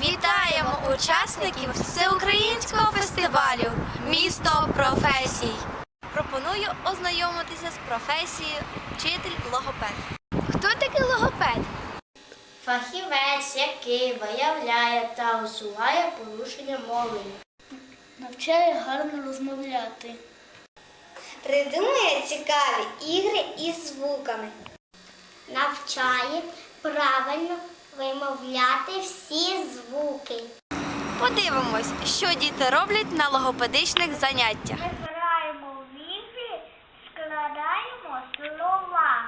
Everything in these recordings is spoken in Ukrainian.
Вітаємо учасників всеукраїнського фестивалю Місто професій. Пропоную ознайомитися з професією вчитель логопед. Хто такий логопед? Фахівець, який виявляє та усуває порушення мови. Навчає гарно розмовляти. Придумує цікаві ігри із звуками. Навчає правильно вимовляти всі звуки. Подивимось, що діти роблять на логопедичних заняттях. Ми граємо в складаємо слова.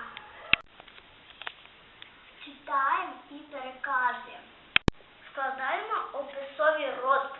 Читаємо і переказуємо. Складаємо описові розповіді.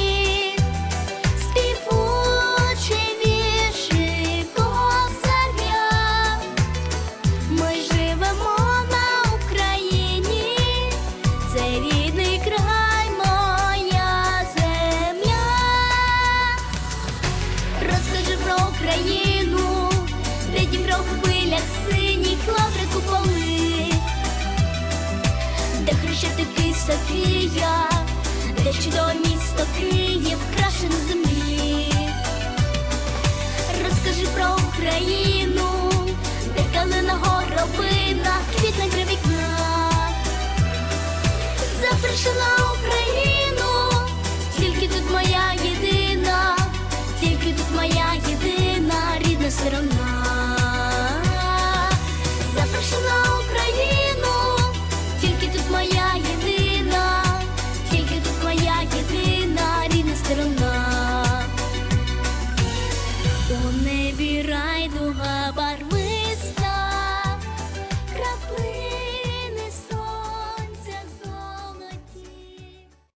Де Дніпро в хвилях синіх лаври куполи, де хрещатики Софія, де чудове місто Київ, краше на землі. Baba.